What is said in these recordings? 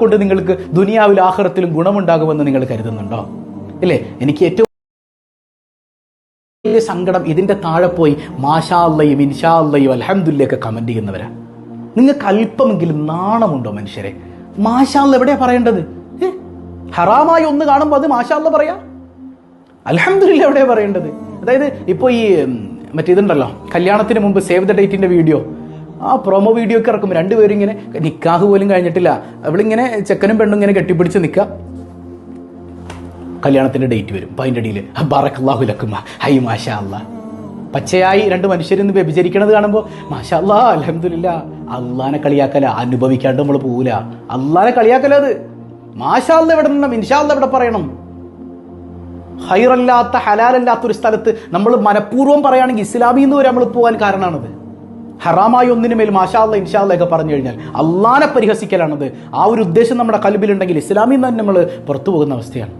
കൊണ്ട് നിങ്ങൾക്ക് ദുനിയാവിൽ ആഹ്റത്തിലും ഗുണമുണ്ടാകുമെന്ന് നിങ്ങൾ കരുതുന്നുണ്ടോ? ഇല്ലേ? എനിക്ക് ഏറ്റവും സങ്കടം ഇതിന്റെ താഴെ പോയി മാഷാല്ലയും ഇൻഷാല്ലയും അലഹമുല്ലയൊക്കെ കമന്റ് ചെയ്യുന്നവരാ. നിങ്ങൾക്ക് അല്പമെങ്കിലും നാണമുണ്ടോ മനുഷ്യരെ? മാഷാ അല്ല എവിടെയാ പറയേണ്ടത്? ഹറാമായി ഒന്ന് കാണുമ്പോൾ അത് മാഷാ അല്ല പറയാ? അലഹമില്ല എവിടെയാ പറയേണ്ടത്? അതായത് ഇപ്പോൾ ഈ മറ്റേ ഇതുണ്ടല്ലോ കല്യാണത്തിന് മുമ്പ് സേവ് ദ ഡേറ്റിന്റെ വീഡിയോ. ആ പ്രൊമോ വീഡിയോ ഒക്കെ ഇറക്കും രണ്ടുപേരും ഇങ്ങനെ നിക്കാഹ് പോലും കഴിഞ്ഞിട്ടില്ല. അവളിങ്ങനെ ചെക്കനും പെണ്ണും ഇങ്ങനെ കെട്ടിപ്പിടിച്ച് നിൽക്കുക കല്യാണത്തിന്റെ ഡേറ്റ് വരും. അപ്പം അതിന്റെ ഇടയിൽ ബറക്കല്ലാഹു ലക്കുമ. ഹൈ മാഷാ അല്ലാ പച്ചയായി രണ്ട് മനുഷ്യരിന്ന് വ്യഭിചരിക്കണത് കാണുമ്പോൾ മാഷാ അല്ലാ അലഹമില്ല അള്ളാനെ കളിയാക്കല. അനുഭവിക്കാണ്ട് നമ്മൾ പോവില്ല അള്ളാനെ കളിയാക്കല അത്. മാഷാ അല്ല എവിടെ നിന്നും ഇൻഷാ അല്ല എവിടെ പറയണം? ഹൈറല്ലാത്ത ഹലാലല്ലാത്ത ഒരു സ്ഥലത്ത് നമ്മൾ മനഃപൂർവം പറയുകയാണെങ്കിൽ ഇസ്ലാമിൽ നിന്ന് വരെ നമ്മൾ പോകാൻ കാരണമാണത് ഹറാമായ ഒന്നിനു മേൽ മാഷാല്ല ഇൻഷാല്ല ഒക്കെ പറഞ്ഞു കഴിഞ്ഞാൽ അള്ളാനെ പരിഹസിക്കലാണത്. ആ ഒരു ഉദ്ദേശം നമ്മുടെ കൽബിലുണ്ടെങ്കിൽ ഇസ്ലാമിൽ നിന്ന് നമ്മൾ പുറത്തു പോകുന്ന അവസ്ഥയാണ്.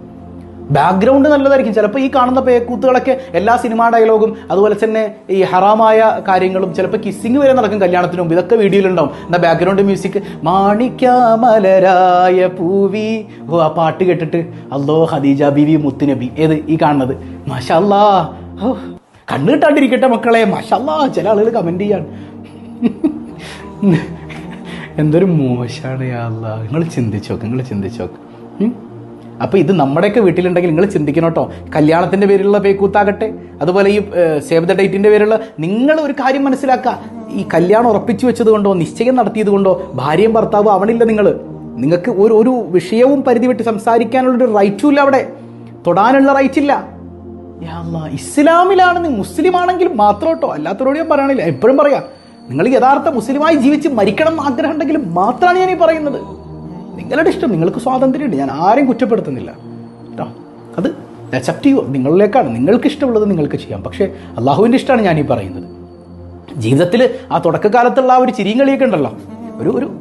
ബാക്ക്ഗ്രൗണ്ട് നല്ലതായിരിക്കും. ചിലപ്പോൾ ഈ കാണുന്ന പേക്കൂത്തുകളൊക്കെ എല്ലാ സിനിമാ ഡയലോഗും അതുപോലെ തന്നെ ഈ ഹറാമായ കാര്യങ്ങളും ചിലപ്പോൾ കിസ്സിങ് വരെ നടക്കും കല്യാണത്തിന് മുമ്പ്. ഇതൊക്കെ വീഡിയോയിലുണ്ടാവും എന്താ ബാക്ക്ഗ്രൗണ്ട് മ്യൂസിക് മാണിക്കാമലരായ പൂവി. ഓ ആ പാട്ട് കേട്ടിട്ട് അല്ലോ ഖദീജ ബിവി മുത്തുനബി. ഏത്? ഈ കാണുന്നത്. മഷല്ലാ ഓ കണ്ണ് കിട്ടാണ്ടിരിക്കട്ടെ മക്കളെ. മഷല്ലാ ചില ആളുകൾ കമന്റ് ചെയ്യാൻ എന്തൊരു മോശമാണ് അല്ല. നിങ്ങൾ ചിന്തിച്ചോക്ക് നിങ്ങൾ ചിന്തിച്ചോക്ക്? അപ്പോൾ ഇത് നമ്മുടെയൊക്കെ വീട്ടിലുണ്ടെങ്കിൽ നിങ്ങൾ ചിന്തിക്കണം കേട്ടോ. കല്യാണത്തിന്റെ പേരിലുള്ള പേക്കൂത്താകട്ടെ. അതുപോലെ ഈ സേവ് ദ ഡേറ്റിന്റെ പേരിലുള്ള നിങ്ങൾ ഒരു കാര്യം മനസ്സിലാക്കുക ഈ കല്യാണം ഉറപ്പിച്ചു വെച്ചത് കൊണ്ടോ നിശ്ചയം നടത്തിയത് കൊണ്ടോ ഭാര്യയും ഭർത്താവും അവണില്ല നിങ്ങൾ നിങ്ങൾക്ക് ഒരു ഒരു വിഷയവും പരിധി വിട്ട് സംസാരിക്കാനുള്ളൊരു റൈറ്റും ഇല്ല അവിടെ. തൊടാനുള്ള റൈറ്റ് ഇല്ല. ഇസ്ലാമിലാണ് നീ മുസ്ലിം ആണെങ്കിൽ മാത്രം കേട്ടോ അല്ലാത്തവരോട് ഞാൻ പറയണില്ല. എപ്പോഴും പറയാം നിങ്ങൾ യഥാർത്ഥ മുസ്ലിമായി ജീവിച്ച് മരിക്കണം എന്ന് ആഗ്രഹം ഉണ്ടെങ്കിൽ മാത്രമാണ് ഞാൻ ഈ പറയുന്നത്. നിങ്ങളുടെ ഇഷ്ടം നിങ്ങൾക്ക് സ്വാതന്ത്ര്യമുണ്ട്. ഞാൻ ആരെയും കുറ്റപ്പെടുത്തുന്നില്ല. കേട്ടോ അത് അക്സെപ്റ്റ് ചെയ്യൂ നിങ്ങളിലേക്കാണ് നിങ്ങൾക്ക് ഇഷ്ടമുള്ളത് നിങ്ങൾക്ക് ചെയ്യാം. പക്ഷേ അള്ളാഹുവിന്റെ ഇഷ്ടമാണ് ഞാൻ ഈ പറയുന്നത്. ജീവിതത്തിൽ ആ തുടക്കകാലത്തുള്ള ആ ഒരു ചിരിയും കളിയൊക്കെ ഉണ്ടല്ലോ. ഒരു ഒരു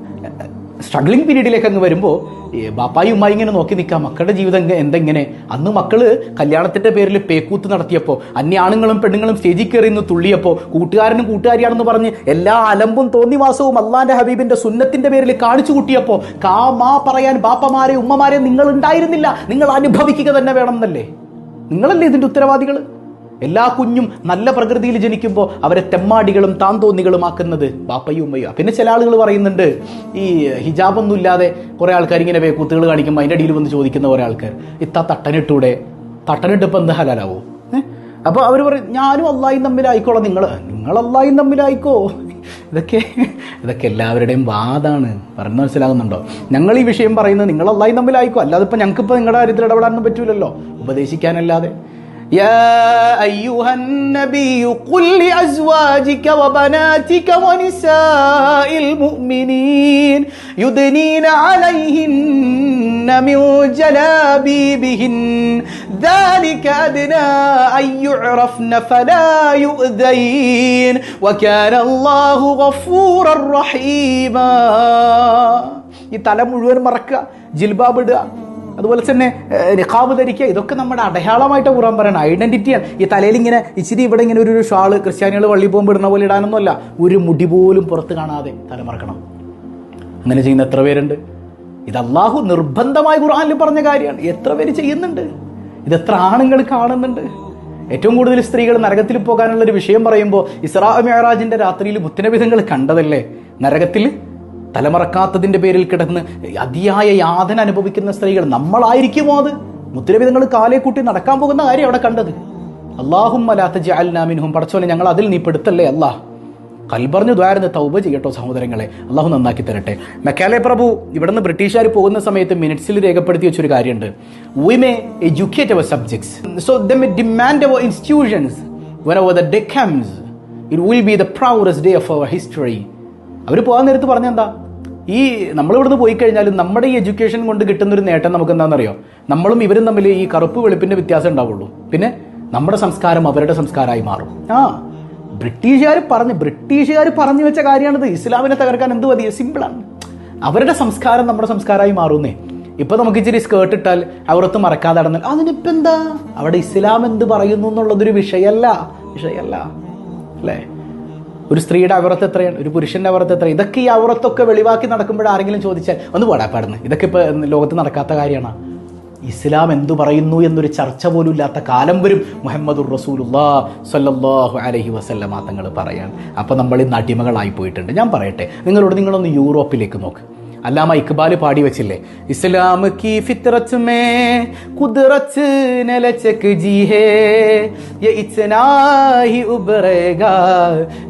സ്ട്രഗ്ലിംഗ് പീരീഡിലേക്ക് അങ്ങ് വരുമ്പോൾ ബാപ്പായി ഉമ്മായി ഇങ്ങനെ നോക്കി നിൽക്കാം. മക്കളുടെ ജീവിതം എന്തെങ്ങനെ? അന്ന് മക്കൾ കല്യാണത്തിന്റെ പേരിൽ പേക്കൂത്ത് നടത്തിയപ്പോൾ അന്യാണുങ്ങളും പെണ്ണുങ്ങളും സ്റ്റേജിൽ കയറി നിന്ന് തുള്ളിയപ്പോൾ കൂട്ടുകാരനും കൂട്ടുകാരിയാണെന്ന് പറഞ്ഞ് എല്ലാ അലമ്പും തോന്നിവാസവും അള്ളാന്റെ ഹബീബിന്റെ സുന്നത്തിന്റെ പേരിൽ കാണിച്ചു കൂട്ടിയപ്പോൾ കാ മാ പറയാൻ ബാപ്പമാരെ ഉമ്മമാരെ നിങ്ങൾ ഉണ്ടായിരുന്നില്ല നിങ്ങൾ അനുഭവിക്കുക തന്നെ വേണം എന്നല്ലേ? നിങ്ങളല്ലേ ഇതിന്റെ ഉത്തരവാദികൾ എല്ലാ കുഞ്ഞും നല്ല പ്രകൃതിയിൽ ജനിക്കുമ്പോൾ അവരെ തെമ്മാടികളും താന്തോന്നികളും ആക്കുന്നത് ബാപ്പയും ഉമ്മയും പിന്നെ ചില ആളുകൾ പറയുന്നുണ്ട് ഈ ഹിജാബൊന്നും ഇല്ലാതെ കുറേ ആൾക്കാർ ഇങ്ങനെ കുത്തുകൾ കാണിക്കുമ്പോൾ അതിന്റെ അടിയിൽ വന്ന് ചോദിക്കുന്ന കുറേ ആൾക്കാർ ഇത്ത തട്ടനിട്ടൂടെ? തട്ടനിട്ടിപ്പോൾ എന്ത് ഹലാലാവോ? അപ്പോൾ അവർ പറയും ഞാനും അള്ളായും തമ്മിലായിക്കോളാം നിങ്ങൾ നിങ്ങൾ അള്ളായും തമ്മിലായിക്കോ? ഇതൊക്കെ ഇതൊക്കെ എല്ലാവരുടെയും വാദാണ്. പറഞ്ഞു മനസ്സിലാകുന്നുണ്ടോ? ഞങ്ങൾ ഈ വിഷയം പറയുന്നത് നിങ്ങൾ അള്ളായും തമ്മിലായിക്കോ? അല്ലാതെ ഇപ്പം ഞങ്ങൾക്കിപ്പോൾ നിങ്ങളുടെ കാര്യത്തിൽ ഇടപെടാനൊന്നും പറ്റൂലല്ലോ. ഉപദേശിക്കാനല്ലാതെ. يا أيها النبي قل لأزواجك وبناتك ونساء المؤمنين يدنين عليهن من جلابيبهن ذلك أدنى أن يعرفن فلا يؤذين وكان الله غفورا رحيما ഈ തല മുഴുവൻ മറക്കുക ജിൽബാബ് ഇടുക അതുപോലെ തന്നെ നിഖാബ് ധരിക്കുക ഇതൊക്കെ നമ്മുടെ അടയാളമായിട്ട് ഖുറാൻ പറയണം. ഐഡന്റിറ്റിയാണ് ഈ തലയിൽ ഇങ്ങനെ ഇച്ചിരി ഇവിടെ ഇങ്ങനെ ഒരു ഒരു ഷാൾ ക്രിസ്ത്യാനികൾ വള്ളി പോകുമ്പോൾ ഇടുന്ന പോലെ ഇടാനൊന്നുമല്ല. ഒരു മുടി പോലും പുറത്ത് കാണാതെ തലമറക്കണം. അങ്ങനെ ചെയ്യുന്ന എത്ര പേരുണ്ട്? ഇത് അള്ളാഹു നിർബന്ധമായി ഖുർആനിൽ പറഞ്ഞ കാര്യമാണ്. എത്ര പേര് ചെയ്യുന്നുണ്ട്? ഇത് എത്ര ആണുങ്ങൾ കാണുന്നുണ്ട്? ഏറ്റവും കൂടുതൽ സ്ത്രീകൾ നരകത്തിൽ പോകാനുള്ള ഒരു വിഷയം പറയുമ്പോൾ ഇസ്രാ മെഹറാജിന്റെ രാത്രിയിൽ മുത്തനബിധങ്ങൾ കണ്ടതല്ലേ? നരകത്തിൽ തലമറക്കാത്തതിന്റെ പേരിൽ കിടന്ന് അതിയായ യാതന അനുഭവിക്കുന്ന സ്ത്രീകൾ നമ്മളായിരിക്കുമോ അത്? മുത്തനബിധങ്ങൾ കാലേ കൂട്ടി നടക്കാൻ പോകുന്ന കാര്യം അവിടെ കണ്ടത്. അള്ളാഹും അലാത്ത ജാലിനാമിനും പടച്ചോനെ ഞങ്ങൾ അതിൽ നീ പെടുത്തല്ലേ അല്ലാഹ് കൽബറിഞ്ഞു ദ്വാരന്ന് തൗബ ചെയ്യട്ടോ സഹോദരങ്ങളെ. അള്ളാഹു നന്നാക്കി തരട്ടെ. മെക്കാലെ പ്രഭു ഇവിടുന്ന് ബ്രിട്ടീഷുകാർ പോകുന്ന സമയത്ത് മിനിറ്റ്സിൽ രേഖപ്പെടുത്തി വെച്ചൊരു കാര്യമുണ്ട്. We may educate our subjects so the may demand our institutions when our the day comes it will be the proudest day of our history അവർ പോകാൻ നേരത്ത് പറഞ്ഞെന്താ? ഈ നമ്മൾ ഇവിടുന്ന് പോയി കഴിഞ്ഞാൽ നമ്മുടെ ഈ എഡ്യൂക്കേഷൻ കൊണ്ട് കിട്ടുന്ന ഒരു നേട്ടം നമുക്ക് എന്താണെന്നറിയോ നമ്മളും ഇവരും തമ്മിൽ ഈ കറുപ്പ് വെളുപ്പിന്റെ വ്യത്യാസം ഉണ്ടാവുള്ളൂ. പിന്നെ നമ്മുടെ സംസ്കാരം അവരുടെ സംസ്കാരമായി മാറും. ആ ബ്രിട്ടീഷുകാർ പറഞ്ഞ് ബ്രിട്ടീഷുകാർ പറഞ്ഞു വെച്ച കാര്യമാണിത്. ഇസ്ലാമിനെ തകർക്കാൻ എന്ത് മതി? സിമ്പിളാണ്. അവരുടെ സംസ്കാരം നമ്മുടെ സംസ്കാരമായി മാറുന്നേ. ഇപ്പൊ നമുക്ക് ഇച്ചിരി സ്കേർട്ട് ഇട്ടാൽ അവരൊത്ത് മറക്കാതെ നടന്നാൽ അതിനിപ്പോ എന്താ അവിടെ ഇസ്ലാം എന്ത് പറയുന്നു എന്നുള്ളതൊരു വിഷയമല്ല വിഷയമല്ല അല്ലേ? ഒരു സ്ത്രീയുടെ അവറത്ത് എത്രയാണ്? ഒരു പുരുഷന്റെ അവറത്ത് എത്രയാണ്? ഇതൊക്കെ ഈ അവറത്തൊക്കെ വെളിവാക്കി നടക്കുമ്പോൾ ആരെങ്കിലും ചോദിച്ചാൽ ഒന്ന് പോടാ പാടുന്നു. ഇതൊക്കെ ഇപ്പോൾ ലോകത്ത് നടക്കാത്ത കാര്യമാണ്. ഇസ്ലാം എന്തു പറയുന്നു എന്നൊരു ചർച്ച പോലും ഇല്ലാത്ത കാലം വരും. മുഹമ്മദുർ റസൂലുല്ലാ സല്ലല്ലാഹു അലൈഹി വസല്ലമ തങ്ങൾ പറയാൻ അപ്പോൾ നമ്മൾ ഈ അടിമകളായി പോയിട്ടുണ്ട്. ഞാൻ പറയട്ടെ നിങ്ങളോട് നിങ്ങളൊന്ന് യൂറോപ്പിലേക്ക് നോക്ക്. അല്ലാമ ഇക്ബാൽ പാടി വെച്ചില്ലേ? ഇസ്ലാം കീ ഫിത്രത്ത് മേ കുദറത്ത് നലചക് ജി ഹേ യെ ഇത്നാ ഉബറേഗാ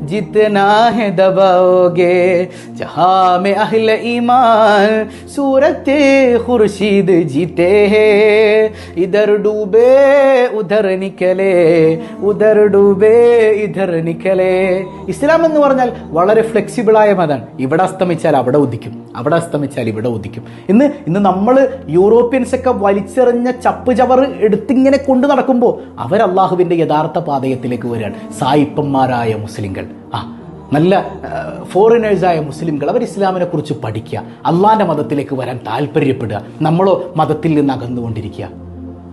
ജിത്നാ ഹെ ദബാഓഗേ ജഹാ മേ അഹ്ല ഈമാൻ സൂറത്തെ ഖുർശീദ് ജീത്തെ. ഹേ ഇധർ ഡൂബേ ഉധർ നിക്കലേ. ഉധർ ഡൂബേ ഇദർ നിക്കലേ. ഇസ്ലാം എന്ന് പറഞ്ഞാൽ വളരെ ഫ്ലെക്സിബിൾ ആയ മതാണ് ഇവിടെ അസ്തമിച്ചാൽ അവിടെ ഉദിക്കും. അവിടെ അസ്തമിച്ചാൽ ഇവിടെ ഉദിക്കും. ഇന്ന് ഇന്ന് നമ്മൾ യൂറോപ്യൻസൊക്കെ വലിച്ചെറിഞ്ഞ ചപ്പ് ചവറ് എടുത്തിങ്ങനെ കൊണ്ടു നടക്കുമ്പോൾ അവർ അള്ളാഹുവിന്റെ യഥാർത്ഥ പാതയത്തിലേക്ക് വരികയാണ്. സായിപ്പന്മാരായ മുസ്ലിങ്ങൾ ആ നല്ല ഫോറിനേഴ്സായ മുസ്ലിംകൾ അവർ ഇസ്ലാമിനെ കുറിച്ച് പഠിക്കുക. അള്ളാഹിന്റെ മതത്തിലേക്ക് വരാൻ താല്പര്യപ്പെടുക. നമ്മളോ മതത്തിൽ നിന്ന് അകന്നുകൊണ്ടിരിക്കുക.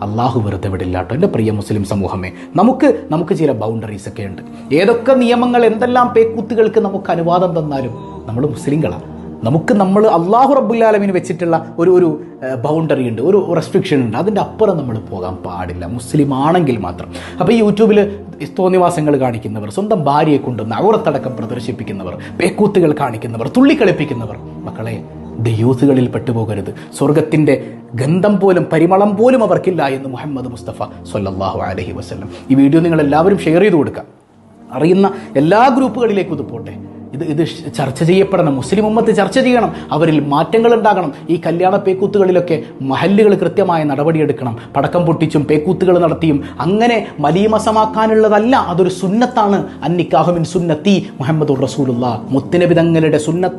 അള്ളാഹു വെറുതെ വിടില്ല കേട്ടോ. എന്റെ പ്രിയ മുസ്ലിം സമൂഹമേ നമുക്ക് നമുക്ക് ചില ബൗണ്ടറീസ് ഒക്കെ ഉണ്ട്. ഏതൊക്കെ നിയമങ്ങൾ എന്തെല്ലാം പേക്കൂത്തുകൾക്ക് നമുക്ക് അനുവാദം തന്നാലും നമ്മൾ മുസ്ലിങ്ങളാണ്. നമുക്ക് നമ്മൾ അള്ളാഹു റബ്ബുല്ലാലമിന് വെച്ചിട്ടുള്ള ഒരു ഒരു ബൗണ്ടറി ഉണ്ട് ഒരു റെസ്ട്രിക്ഷൻ ഉണ്ട്. അതിന്റെ അപ്പുറം നമ്മൾ പോകാൻ പാടില്ല. മുസ്ലിം ആണെങ്കിൽ മാത്രം. അപ്പോൾ ഈ യൂട്യൂബിൽ തോന്നിവാസങ്ങൾ കാണിക്കുന്നവർ സ്വന്തം ഭാര്യയെ കൊണ്ടുവന്ന് അവറത്തടക്കം പ്രദർശിപ്പിക്കുന്നവർ പേക്കൂത്തുകൾ കാണിക്കുന്നവർ തുള്ളിക്കളിപ്പിക്കുന്നവർ. മക്കളെ ദ യൂസുകളിൽ പെട്ടുപോകരുത്. സ്വർഗത്തിന്റെ ഗന്ധം പോലും പരിമളം പോലും അവർക്കില്ല എന്ന് മുഹമ്മദ് മുസ്തഫ സൊല്ലാഹു അലഹി വസ്ലം ഈ വീഡിയോ നിങ്ങൾ എല്ലാവരും ഷെയർ ചെയ്ത് കൊടുക്കുക. അറിയുന്ന എല്ലാ ഗ്രൂപ്പുകളിലേക്കും ഇത് പോട്ടെ. ഇത് ഇത് ചർച്ച ചെയ്യപ്പെടണം. മുസ്ലിം ഉമ്മത്ത് ചർച്ച ചെയ്യണം. അവരിൽ മാറ്റങ്ങൾ ഉണ്ടാകണം. ഈ കല്യാണ പേക്കൂത്തുകളിലൊക്കെ മഹല്ലുകൾ കൃത്യമായ നടപടിയെടുക്കണം. പടക്കം പൊട്ടിച്ചും പേക്കൂത്തുകൾ നടത്തിയും അങ്ങനെ മലീമസമാക്കാനുള്ളതല്ല. അതൊരു സുന്നത്താണ്. അന്നിക്കാഹുമിൻ സുന്നത്തി മുഹമ്മദുർ റസൂലുള്ള. മുത്തുനബി തങ്ങളുടെ സുന്നത്താണ്